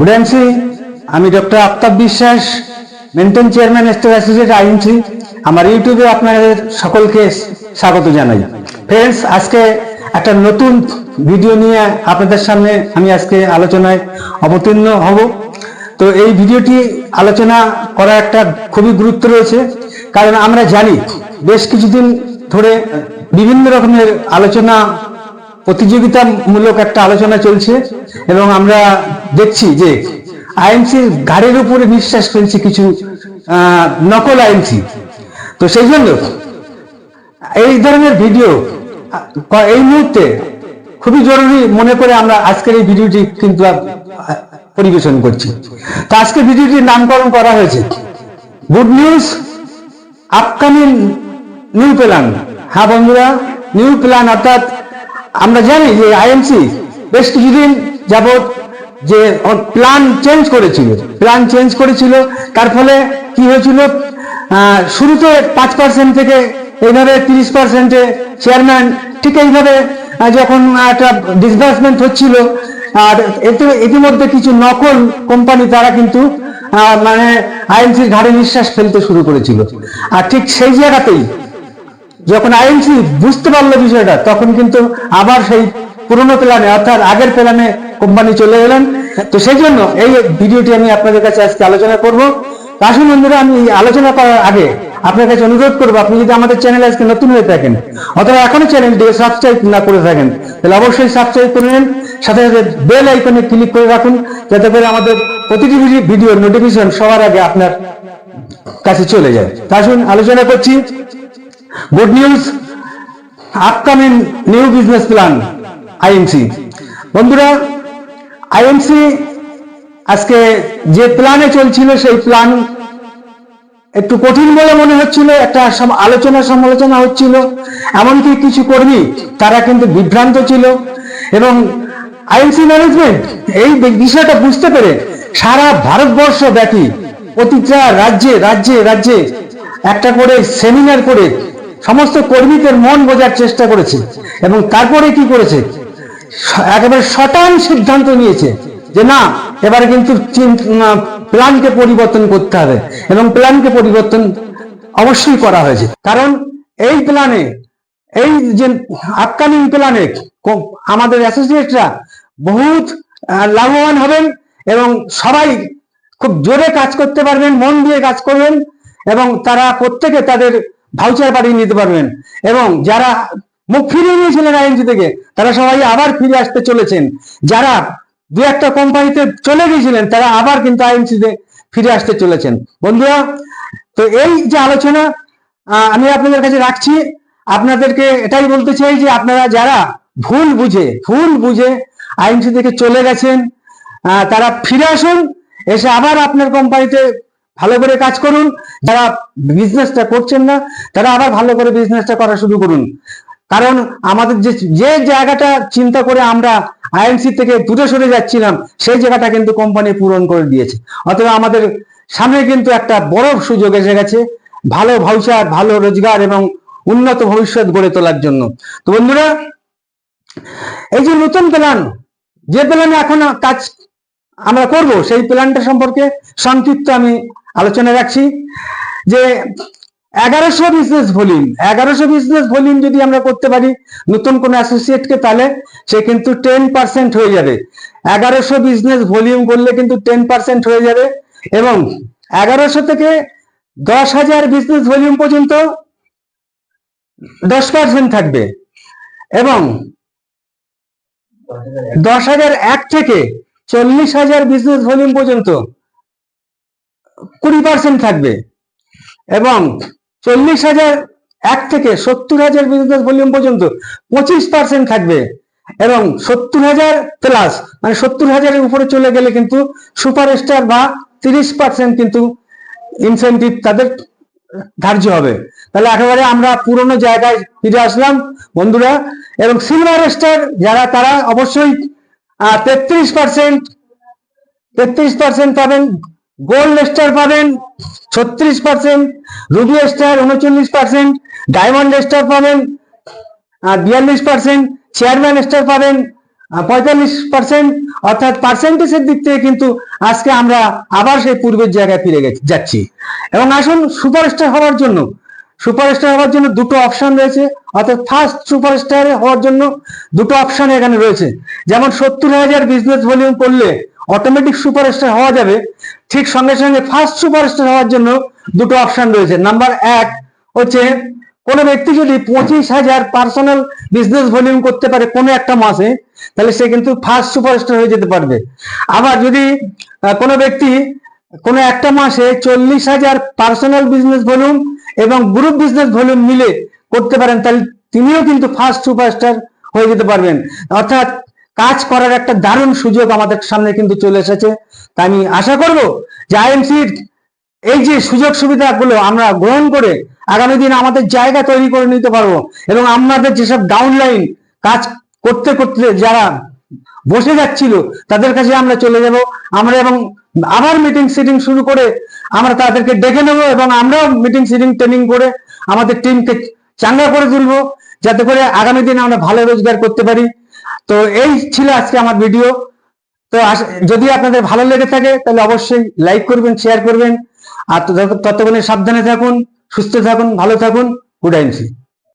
MC আমি doctor Aftab Biswas maintain chairman state associate INC আমার ইউটিউবে আপনাদের সকলকে স্বাগত জানাই। ফ্রেন্ডস আজকে একটা নতুন ভিডিও নিয়ে আপনাদের সামনে আমি আজকে আলোচনায় অবতীর্ণ হব। তো এই ভিডিওটি আলোচনা করা একটা খুবই গুরুত্ব রয়েছে। কারণ আমরা জানি, বেশ কিছুদিন ধরে বিভিন্ন রকমের আলোচনা প্রতিযোগিতামূলক একটা আলোচনা চলছে এবং আমরা দেখছি যে আইএনসির ঘাড়ের উপরে বিশ্বাস ফেলছে কিছু নকল আইএনসি তো সেই জন্য এই ধরনের ভিডিও এই মুহূর্তে খুবই জরুরি মনে করে আমরা আজকের এই ভিডিওটি কিন্তু পরিবেশন করছি। তো আজকে ভিডিওটির নামকরণ করা হয়েছে good news upcoming new plan. হ্যাঁ বন্ধুরা, নিউ প্ল্যান অর্থাৎ আমরা জানি যে আইএমসি বেশ কিছুদিন যাবৎ যে প্ল্যান চেঞ্জ করেছিল, প্ল্যান চেঞ্জ করেছিল, তার ফলে কি হয়েছিল? শুরুতে পাঁচ পার্সেন্ট থেকে এইভাবে তিরিশ পার্সেন্টে চেয়ারম্যান ঠিক এইভাবে যখন একটা ডিসবার্সমেন্ট হচ্ছিল, আর এতে, ইতিমধ্যে কিছু নকল কোম্পানি তারা কিন্তু মানে আইএনসির ঘাড়ে নিঃশ্বাস ফেলতে শুরু করেছিল। আর ঠিক সেই জায়গাতেই যখন আইএনসি বুঝতে পারল বিষয়টা, তখন কিন্তু আবার সেই পুরোনো প্ল্যানে, অর্থাৎ আগের প্ল্যানে কোম্পানি চলে গেলেন তো সেই জন্য এই ভিডিওটি আমি আপনাদের কাছে আজকে আলোচনা করব। আসুন বন্ধুরা, আমি আলোচনা করার আগে আপনার কাছে অনুরোধ করব, আপনি যদি আমাদের চ্যানেল আজকে নতুন হয়ে থাকেন, অথবা এখনও চ্যানেলটি সাবস্ক্রাইব না করে থাকেন, তাহলে অবশ্যই সাবস্ক্রাইব করে নিন। সাথে সাথে বেল আইকনে ক্লিক করে রাখুন, যাতে করে আমাদের প্রতিটি ভিডিওর নোটিফিকেশন সবার আগে আপনার কাছে চলে যায়। আসুন আলোচনা করছি। Good news upcoming new business plan IMC বন্ধুরা আইএমসি আজকে যে প্ল্যানে চলছিল, সেই প্ল্যান একটু কঠিন বলে মনে হচ্ছিল, একটা আলোচনা, সমালোচনা হচ্ছিল। এমনকি কিছু কর্মী, তারা কিন্তু বিভ্রান্ত ছিল। এবং আইএনসি ম্যানেজমেন্ট এই বিষয়টা বুঝতে পেরে সারা ভারতবর্ষ ব্যাপী প্রতিটা রাজ্যে রাজ্যে রাজ্যে একটা করে সেমিনার করে সমস্ত কর্মীদের মন বোঝার চেষ্টা করেছে এবং তারপরে কি করেছে? একেবারে শটান সিদ্ধান্ত নিয়েছে যে না, এবারে কিন্তু প্ল্যানকে পরিবর্তন করতে হবে এবং প্ল্যানকে পরিবর্তন অবশ্যই করা হয়েছে। কারণ এই প্ল্যানে, এই যে আপকামিং প্ল্যানে আমাদের অ্যাসোসিয়েটরা বহুত লাভবান হবেন এবং সবাই খুব জোরে কাজ করতে পারবেন, মন দিয়ে কাজ করবেন এবং তারা প্রত্যেকে তাদের ভাউচার বাড়িয়ে নিতে পারবেন। এবং যারা মুখ ফিরিয়ে নিয়েছিলেন আইএনজি থেকে, তারা সবাই আবার ফিরে আসতে চলেছেন। যারা দু একটা কোম্পানিতে চলে গিয়েছিলেন, তারা আবার কিন্তু আইএনসিতে ফিরে আসতে চলেছেন। বন্ধুরা, তো এই যে আলোচনা আমি আপনাদের কাছে রাখছি। আপনাদেরকে এটাই বলতে চাই যে আপনারা যারা ভুল বুঝে ভুল বুঝে আইএনসি থেকে চলে গেছেন তারা ফিরে আসুন, এসে আবার আপনার কোম্পানিতে ভালো করে কাজ করুন। যারা বিজনেসটা করছেন না, তারা আবার ভালো করে বিজনেসটা করা শুরু করুন। কারণ আমাদের যে যে জায়গাটা চিন্তা করে আমরা আইএনসি থেকে দূরে সরে যাচ্ছিলাম, সেই জায়গাটা কিন্তু কোম্পানি পূরণ করে দিয়েছে। অথবা আমাদের সামনে কিন্তু একটা বড় সুযোগ এসে গেছে, ভালো ভাউচার ভালো রোজগার এবং উন্নত ভবিষ্যৎ গড়ে তোলার জন্য। তো বন্ধুরা, এই যে নতুন প্ল্যান যে প্ল্যানে এখন কাজ আমরা করব, সেই প্ল্যানটা সম্পর্কে সংক্ষিপ্ত আমি আলোচনা রাখছি যে এগারোশো বিজনেস ভলিউম এগারোশো বিজনেস ভলিউম যদি আমরা করতে পারি নতুন কোন অ্যাসোসিয়েটকে তাহলে সে কিন্তু টেন পার্সেন্ট হয়ে যাবে। এগারোশো বিজনেস ভলিউম করলে কিন্তু টেন পার্সেন্ট হয়ে যাবে এবং এগারোশো থেকে দশ হাজার বিজনেস ভলিউম পর্যন্ত দশ পার্সেন্ট থাকবে এবং দশ হাজার এক থেকে চল্লিশ হাজার বিজনেস ভলিউম পর্যন্ত কুড়ি পার্সেন্ট থাকবে। এবং চল্লিশ হাজার, এক থেকে সত্তর হাজার বিজনেস ভলিউম পর্যন্ত পঁচিশ পার্সেন্ট থাকবে। এবং সত্তর হাজার প্লাস মানে সত্তর হাজারের উপরে চলে গেলে কিন্তু সুপার স্টার বা তিরিশ পার্সেন্ট কিন্তু ইনসেন্টিভ তাদের ধার্য হবে। তাহলে একেবারে আমরা পুরনো জায়গায় ফিরে আসলাম, বন্ধুরা। এবং সিলভার স্টার যারা, তারা অবশ্যই তেত্রিশ পার্সেন্ট তেত্রিশ পার্সেন্ট পাবেন গোল্ড স্টার পাবেন ছত্রিশ পার্সেন্ট রুবি স্টার উনচল্লিশ পার্সেন্ট ডায়মন্ড স্টার পাবেন বিয়াল্লিশ পার্সেন্ট চেয়ারম্যান স্টার পাবেন পঁয়তাল্লিশ পার্সেন্ট অর্থাৎ পার্সেন্টেজের দিক থেকে কিন্তু আজকে আমরা আবার সেই পূর্বের জায়গায় ফিরে গেছি, যাচ্ছি। এবং আসুন সুপারস্টার হওয়ার জন্য সুপারস্টার হওয়ার জন্য দুটো অপশন রয়েছে, অর্থাৎ ফার্স্ট সুপারস্টার হওয়ার জন্য দুটো অপশন এখানে রয়েছে। যেমন সত্তর হাজার বিজনেস ভলিউম করলে অটোমেটিক সুপারস্টার হওয়া যাবে। ঠিক সঙ্গে সঙ্গে ফার্স্ট সুপারস্টার হওয়ার জন্য দুটো অপশন রয়েছে। নাম্বার এক হচ্ছে, কোনো ব্যক্তি যদি পঁচিশ হাজার পার্সোনাল বিজনেস ভলিউম করতে পারে কোনো একটা মাসে, তাহলে সে কিন্তু ফার্স্ট সুপারস্টার হয়ে যেতে পারবে। আবার যদি কোনো ব্যক্তি কোনো একটা মাসে চল্লিশ হাজার পার্সোনাল বিজনেস ভলিউম এবং গ্রুপ বিজনেস ভলিউম মিলে করতে পারেন, তাহলে তিনিও কিন্তু ফার্স্ট সুপারস্টার হয়ে যেতে পারবেন। অর্থাৎ কাজ করার একটা দারুণ সুযোগ আমাদের সামনে কিন্তু চলে এসেছে। তাই আমি আশা করব যে আইএমসির এই যে সুযোগ সুবিধাগুলো আমরা গ্রহণ করে আগামী দিন আমাদের জায়গা তৈরি করে নিতে পারব এবং আমাদের যেসব ডাউনলাইন কাজ করতে করতে যারা বসে যাচ্ছিল, তাদের কাছে আমরা চলে যাব। আমরা এবং আবার মিটিং সিটিং শুরু করে আমরা তাদেরকে ডেকে নেব এবং আমরাও মিটিং সিটিং ট্রেনিং করে আমাদের টিমকে চাঙ্গা করে তুলবো, যাতে করে আগামী দিনে আমরা ভালো রোজগার করতে পারি। তো এই ছিল আজকে আমার ভিডিও তো যদি আপনাদের ভালো লেগে থাকে, তাহলে অবশ্যই লাইক করবেন শেয়ার করবেন। আর তত- ততক্ষণে সাবধানে থাকুন, সুস্থ থাকুন, ভালো থাকুন। গুড আইনসি